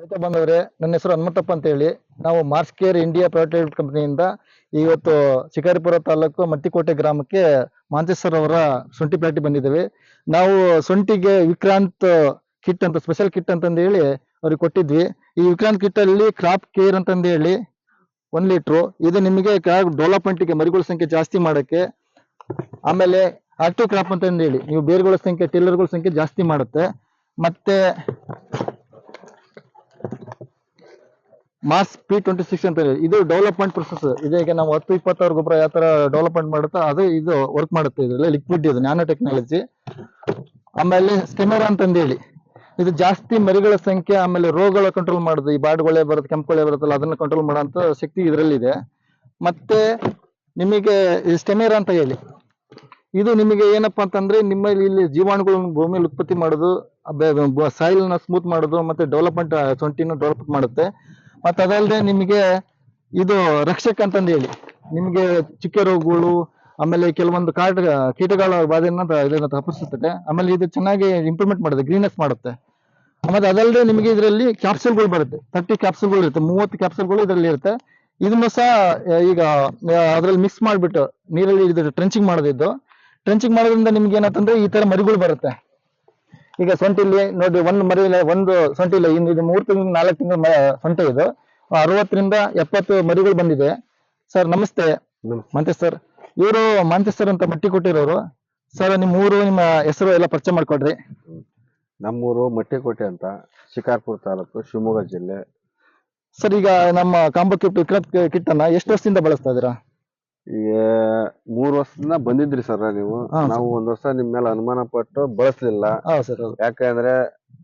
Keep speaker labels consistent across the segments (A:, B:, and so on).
A: ರೈತ ಬಂದವರೇ, ನನ್ನ ಹೆಸರು ಹನುಮಂತಪ್ಪ ಅಂತ ಹೇಳಿ ನಾವು Mars Care India Private Limited ಕಂಪನಿಯಿಂದ ಇವತ್ತು ಶಿಕಾರಿಪುರ ತಾಲೂಕು ಮತ್ತಿಕೋಟೆ ಗ್ರಾಮಕ್ಕೆ ಮಾಂತೇಶ್ವರ್ ಅವರ ಶುಂಠಿ ಪ್ಲಾಟಿ ಬಂದಿದ್ದೇವೆ. ನಾವು ಶುಂಠಿಗೆ ವಿಕ್ರಾಂತ್ ಕಿಟ್ ಅಂತ ಸ್ಪೆಷಲ್ ಕಿಟ್ ಅಂತಂದು ಹೇಳಿ ಅವ್ರಿಗೆ ಕೊಟ್ಟಿದ್ವಿ. ಈ ವಿಕ್ರಾಂತ್ ಕಿಟ್ ಅಲ್ಲಿ ಕ್ರಾಪ್ ಕೇರ್ ಅಂತಂದು ಹೇಳಿ ಒನ್ ಲೀಟ್ರು ಇದು ನಿಮಗೆ ಡೆವಲಪ್ಮೆಂಟ್ಗೆ ಮರಿಗಳ ಸಂಖ್ಯೆ ಜಾಸ್ತಿ ಮಾಡಕ್ಕೆ, ಆಮೇಲೆ ಆಕ್ಟಿವ್ ಕ್ರಾಪ್ ಅಂತಂದು ಹೇಳಿ ನೀವು ಬೇರುಗಳ ಸಂಖ್ಯೆ ಟಿಲ್ಲರ್ಗಳ ಸಂಖ್ಯೆ ಜಾಸ್ತಿ ಮಾಡುತ್ತೆ. ಮತ್ತೆ ಮಾಸ್ ಪಿ ಟ್ವೆಂಟಿ ಸಿಕ್ಸ್ ಅಂತ ಹೇಳಿ ಇದು ಡೆವಲಪ್ಮೆಂಟ್ ಪ್ರೊಸೆಸ್ ಇದೀಗ ನಾವು ಹತ್ತು, ಇಪ್ಪತ್ತಾರು ಗೊಬ್ಬರ ಯಾವ ತರ ಡೆವಲಪ್ಮೆಂಟ್ ಮಾಡುತ್ತೋ ಅದು ಇದು ವರ್ಕ್ ಮಾಡುತ್ತೆ ಇದರಲ್ಲಿ ಲಿಕ್ವಿಡ್ ಇದು ನ್ಯಾನೋ ಟೆಕ್ನಾಲಜಿ ಆಮೇಲೆ ಸ್ಟೆಮೆರಾ ಅಂತಂದು ಹೇಳಿ ಇದು ಜಾಸ್ತಿ ಮರಿಗಳ ಸಂಖ್ಯೆ, ಆಮೇಲೆ ರೋಗಗಳ ಕಂಟ್ರೋಲ್ ಮಾಡುದು. ಈ ಬಾಡ್ಗೊಳೆ ಬರುತ್ತೆ ಕೆಂಪುಗೊಳೆ ಬರುತ್ತಲ್ಲ, ಅದನ್ನ ಕಂಟ್ರೋಲ್ ಮಾಡೋಂಥ ಶಕ್ತಿ ಇದರಲ್ಲಿದೆ. ಮತ್ತೆ ನಿಮಗೆ ಸ್ಟೆಮೇರ ಸ್ಟೆಮೆರಾ ಅಂತ ಹೇಳಿ. ಇದು ನಿಮಗೆ ಏನಪ್ಪಾ ಅಂತಂದ್ರೆ ನಿಮ್ಮಲ್ಲಿ ಇಲ್ಲಿ ಜೀವಾಣುಗಳನ್ನು ಭೂಮಿಯಲ್ಲಿ ಉತ್ಪತ್ತಿ ಮಾಡೋದು ಸಾಯಿಲ್ನ ಸ್ಮೂತ್ ಮಾಡೋದು, ಮತ್ತೆ ಡೆವಲಪ್ಮೆಂಟ್ ಸೊಂಟಿನ ಡೆವಲಪ್ ಮಾಡುತ್ತೆ. ಮತ್ತೆ ಅದಲ್ಲದೆ ನಿಮಗೆ ಇದು ರಕ್ಷಕ್ ಅಂತಂದು ಹೇಳಿ. ನಿಮಗೆ ಚುಕ್ಕೆ ರೋಗಗಳು, ಆಮೇಲೆ ಕೆಲವೊಂದು ಕಾಟ, ಕೀಟಗಳ ಬಾಧೆಯನ್ನ ಇದನ್ನು ತಪ್ಪಿಸುತ್ತದೆ ಆಮೇಲೆ ಇದು ಚೆನ್ನಾಗಿ ಇಂಪ್ರೂವ್ಮೆಂಟ್ ಮಾಡುತ್ತೆ ಗ್ರೀನೆಸ್ ಮಾಡುತ್ತೆ. ಆಮೇಲೆ ಅದಲ್ಲದೆ ನಿಮಗೆ ಇದರಲ್ಲಿ ಕ್ಯಾಪ್ಸೂಲ್ಗಳು ಬರುತ್ತೆ. ತರ್ಟಿ ಕ್ಯಾಪ್ಸೂಲ್ಗಳು ಇರುತ್ತೆ, ಮೂವತ್ತು ಕ್ಯಾಪ್ಸೂಲ್ಗಳು ಇದರಲ್ಲಿ ಇರುತ್ತೆ. ಇದನ್ನು ಸಹ ಈಗ ಅದರಲ್ಲಿ ಮಿಕ್ಸ್ ಮಾಡಿಬಿಟ್ಟು ನೀರಲ್ಲಿ ಇದು ಟ್ರೆಂಚಿಂಗ್ ಮಾಡೋದಿದ್ದು. ಟ್ರೆಂಚಿಂಗ್ ಮಾಡೋದ್ರಿಂದ ನಿಮ್ಗೆ ಏನಂತಂದ್ರೆ ಈ ತರ ಮರಿಗಳು ಬರುತ್ತೆ. ಈಗ ಸೊಂಟಿಲಿ ನೋಡಿ ಒಂದು ಮರಿ ಒಂದು ಸೊಂಟಿಲ್ಲ ಇನ್ನು ಇದು ಮೂರು ತಿಂಗಳು ನಾಲ್ಕು ತಿಂಗಳು ಸೊಂಟೆ ಇದು. ಅರವತ್ತರಿಂದ ಎಪ್ಪತ್ತು ಮರಿಗಳು ಬಂದಿದೆ. ಸರ್ ನಮಸ್ತೆ.
B: ನಮಸ್ತೆ.
A: ಮಂತೆ ಸರ್ ಇವರು ಮಾಂತೆ ಸರ್ ಅಂತ ಮಟ್ಟಿ ಕೊಟ್ಟಿರೋರು. ಸರ್ ನಿಮ್ಮ ಊರು ನಿಮ್ಮ ಹೆಸರು ಎಲ್ಲ ಪರಿಚಯ ಮಾಡ್ಕೊಡ್ರಿ.
B: ನಮ್ಮೂರು ಮಟ್ಟಿಕೋಟೆ ಅಂತ ಶಿಕಾರ್ಪುರ ತಾಲೂಕು ಶಿವಮೊಗ್ಗ ಜಿಲ್ಲೆ.
A: ಸರ್ ಈಗ ನಮ್ಮ ಕಾಂಬ ಕಿಟ್ ವಿಕ್ರಾಂತ್ ಕಿಟ್ ಎಷ್ಟು ವರ್ಷದಿಂದ ಬಳಸ್ತಾ ಇದೀರಾ
B: ಈಗ ಮೂರ್ ವರ್ಷದಿಂದ ಬಂದಿದ್ರಿ ಸರ್ ನೀವು.
A: ಹಾ,
B: ನಾವು ಒಂದ್ ವರ್ಷ ನಿಮ್ ಮೇಲೆ ಅನುಮಾನ ಪಟ್ಟು ಬಳಸ್ಲಿಲ್ಲ.
A: ಹೌದು ಸರ್ ಹೌದು.
B: ಯಾಕಂದ್ರೆ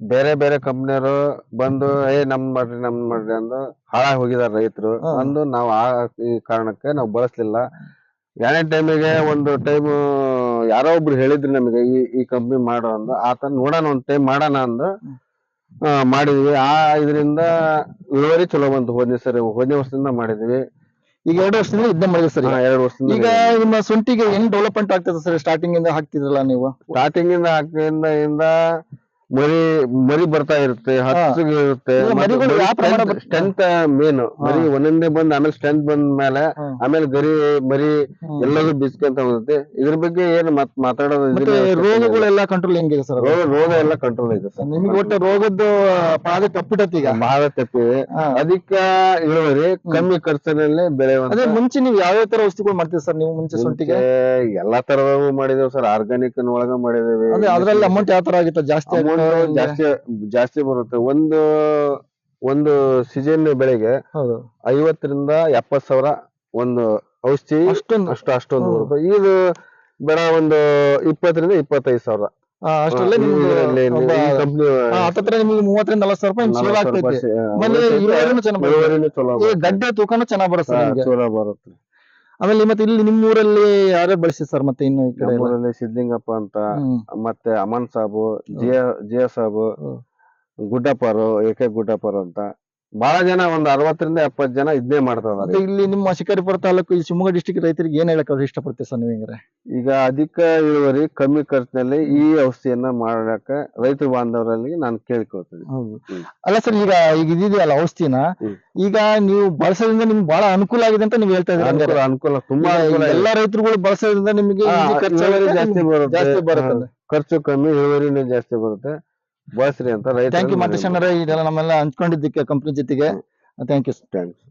B: ಬೇರೆ ಬೇರೆ ಕಂಪ್ನಿಯವರು ಬಂದು ಏ ನಮ್ ಮಾಡ್ರಿ ನಮ್ ಮಾಡ್ರಿ ಅಂದು ಹಾಳಾಗಿ ಹೋಗಿದಾರ ರೈತರು.
A: ಹಾ.
B: ಅಂದು ನಾವು ಆ ಈ ಕಾರಣಕ್ಕೆ ನಾವು ಬಳಸ್ಲಿಲ್ಲ. ಎರಡನೇ ಟೈಮಿಗೆ ಒಂದು ಟೈಮ್ ಯಾರೋ ಒಬ್ರು ಹೇಳಿದ್ರು ನಮಗೆ ಈ ಈ ಕಂಪ್ನಿ ಮಾಡೋ ಅಂದು. ಆತ ನೋಡೋಣ ಒಂದ್ ಟೈಮ್ ಮಾಡೋಣ ಅಂದು ಆ, ಮಾಡಿದ್ವಿ. ಆ ಇದರಿಂದ ಇಳುವರಿ ಚಲೋ ಬಂತು. ಹೋದ್ನೇ ಸರಿ ಹೋದ್ನೇ ವರ್ಷದಿಂದ ಮಾಡಿದ್ವಿ.
A: ಈಗ ಎರಡು ವರ್ಷದಿಂದ ಇದನ್ನ ಮಾಡಿದೆ ಸರ್
B: ಹಾ, ಎರಡು ವರ್ಷದಿಂದ
A: ಈಗ ನಿಮ್ಮ ಶುಂಠಿಗೆ ಹೆಂಗ್ ಡೆವಲಪ್ಮೆಂಟ್ ಆಗ್ತದೆ ಸರ್ ಸ್ಟಾರ್ಟಿಂಗ್ ಇಂದ ಹಾಕ್ತಿದ್ರಲ್ಲ ನೀವು?
B: ಸ್ಟಾರ್ಟಿಂಗ್ ಇಂದ ಹಾಕಿಂದ ಇಂದ ಮರಿ ಮರಿ ಬರ್ತಾ ಇರುತ್ತೆ ಹತ್ತಿಗೆ ಇರುತ್ತೆ
A: ಮರಿಗಳು ಯಾವ ಪ್ರಮಾಣ ಬರುತ್ತೆ?
B: ಸ್ಟ್ರೆಂತ್ ಮೇನ್ ಮರಿ ಒಂದೊಂದೇ ಬಂದ್ ಆಮೇಲೆ ಸ್ಟ್ರೆಂತ್ ಬಂದ ಮೇಲೆ. ಆಮೇಲೆ ಗರಿ ಮರಿ. ಎಲ್ಲದೂ ಬಿಸ್ಕೊಂತ ಹೋಗುತ್ತೆ. ಇದ್ರ ಬಗ್ಗೆ ಏನ್ ಮತ್ ಮಾತಾಡೋದು
A: ಮತ್ತೆ
B: ಇದಿಲ್ಲ ಅವಶ್ಯಕತೆ
A: ರೋಗಗಳೆಲ್ಲ ಕಂಟ್ರೋಲ್ ಹೆಂಗಿದೆ ಸರ್
B: ರೋಗ ರೋಗ ಎಲ್ಲ ಕಂಟ್ರೋಲ್ ಇದೆ ಸರ್.
A: ನಿಮ್ಗೆ ಒಟ್ಟು ರೋಗದ್ದು ಪಾದ ತಪ್ಪಿಟತ್ ಈಗ
B: ಬಹಳ ತಪ್ಪಿದೆ.
A: ಹಾ.
B: ಅಧಿಕ ಇಳುವರಿ ಕಮ್ಮಿ ಖರ್ಚಿನಲ್ಲಿ ಬೆಳೆಯುವಂತ
A: ಅದೇ ಮುಂಚೆ ನೀವು ಯಾವ ಯಾವ ತರ ವಸ್ತುಗಳು ಮಾಡ್ತೀವಿ ಸರ್ ನೀವು ಮುಂಚೆ ಸೊಂಟಿಗೆ?
B: ಮುಂಚೆ ಎಲ್ಲಾ ತರದವು ಮಾಡಿದೇವು ಸರ್. ಆರ್ಗಾನಿಕ್ ಒಳಗ ಮಾಡಿದೇವಿ.
A: ಅದೇ ಅದ್ರಲ್ಲಿ ಅಮೌಂಟ್ ಯಾವ ತರ ಆಗಿತ್ತು? ಜಾಸ್ತಿ
B: ಅಮೌಂಟ್ ಜಾಸ್ತಿ ಜಾಸ್ತಿ ಬರುತ್ತೆ. ಒಂದು ಒಂದು ಸೀಸನ್ ಬೆಳೆಗೆ
A: ಹೌದು.
B: ಐವತ್ತರಿಂದ ಎಪ್ಪತ್ ಸಾವಿರ ಒಂದು ಔಷಧಿ
A: ಅಷ್ಟೊಂದು.
B: ಅಷ್ಟು ಅಷ್ಟೊಂದು ಬರುತ್ತೆ. ಇದು ಬೇಡ ಒಂದು ಇಪ್ಪತ್ತರಿಂದ ಇಪ್ಪತ್ತೈದು ಸಾವಿರ.
A: ಅಷ್ಟರಲ್ಲೇ ಹತ್ತತ್ರ ನಿಮ್ಗೆ ಮೂವತ್ತರಿಂದ ನಲವತ್ತು ಸಾವಿರ ರೂಪಾಯಿ ಸೇಲ್ ಆಗ್ತೈತಿ. ಆಮೇಲೆ ಇಳುವರಿನೂ ಚೆನ್ನಾಗ್ ಬರುತ್ತೆ. ಈ ಗಡ್ಡೆ ತೂಕನೂ ಚೆನ್ನಾಗಿ ಬರುತ್ತೆ
B: ಹಾ,
A: ನಿಮ್ಗೆ.
B: ಚಲೋ ಬರುತ್ತೆ.
A: ಆಮೇಲೆ ಮತ್ತೆ ಇಲ್ಲಿ ನಿಮ್ಮ ಊರಲ್ಲಿ ಯಾರೇ ಬಳಸಿ ಸರ್ ಮತ್ತೆ ಇನ್ನು ಈ ಕಡೆ ಎಲ್ಲ?
B: ನಮ್ಮೂರಲ್ಲಿ ಸಿದ್ಲಿಂಗಪ್ಪ ಅಂತ
A: ಹ್ಮ್.
B: ಮತ್ತೆ ಅಮನ್ ಸಾಬು ಜಿಯ ಜಿಯಾ ಸಾಬು ಗುಡ್ಡಪ್ಪರು ಎ ಕೆ ಗುಡ್ಡಪ್ಪರು ಅಂತ ಬಹಳ ಜನ ಒಂದ್ ಅರವತ್ತರಿಂದ ಎಪ್ಪತ್ ಜನ ಇದ್ನೇ ಮಾಡ್ತಾ
A: ಮತ್ತೆ ಇಲ್ಲಿ ನಿಮ್ಮ ಶಿಕಾರಿಪುರ ತಾಲೂಕು ಈ ಶಿವಮೊಗ್ಗ ಡಿಸ್ಟಿಕ್ ರೈತರಿಗೆ ಏನ್ ಹೇಳಕ್ ಇಷ್ಟಪಡ್ತೀವಿ ಸರ್ ನೀವು ಹೆಂಗ್ರೆ?
B: ಈಗ ಅಧಿಕ ಇಳುವರಿ ಕಮ್ಮಿ ಖರ್ಚಿನಲ್ಲಿ ಈ ಔಷಧಿಯನ್ನ ಮಾಡಕ ರೈತ ಬಾಂಧವರಲ್ಲಿ ನಾನು ಕೇಳ್ಕೊಳ್ತೀನಿ.
A: ಹೌದು.
B: ಹ್ಮ್.
A: ಅಲ್ಲ ಸರ್ ಈಗ ಈಗ ಇದೆಯಲ್ಲ ಔಷಧಿನ
B: ಹ್ಮ್.
A: ಈಗ ನೀವು ಬಳಸೋದ್ರಿಂದ ನಿಮ್ಗೆ ಬಹಳ ಅನುಕೂಲ ಆಗಿದೆ ಅಂತ ನೀವು ಹೇಳ್ತಾ ಇದ್ದೀರಾ
B: ಅನುಕೂಲ ಅನುಕೂಲ ತುಂಬಾ
A: ಈಗ
B: ಅನುಕೂಲ ಇದೆ.
A: ಎಲ್ಲಾ ರೈತರುಗಳು ಬಳಸೋದ್ರಿಂದ ನಿಮಗೆ
B: ಹಾ, ಇಳುವರಿ ಜಾಸ್ತಿ ಬರುತ್ತೆ.
A: ಜಾಸ್ತಿ ಬರುತ್ತೆ
B: ಹಾ, ಖರ್ಚು ಕಮ್ಮಿ ಇಳುವರಿನೂ ಜಾಸ್ತಿ ಬರುತ್ತೆ. ಬಳಸ್ರಿ ಅಂತ
A: ಥ್ಯಾಂಕ್ ಯು ಮತ್ತೆ ಇದೆಲ್ಲ ನಮ್ಮೆಲ್ಲ ಹಂಚ್ಕೊಂಡಿದ್ದಕ್ಕೆ ಕಂಪ್ನಿ ಜೊತೆಗೆ. Thank you
B: thanks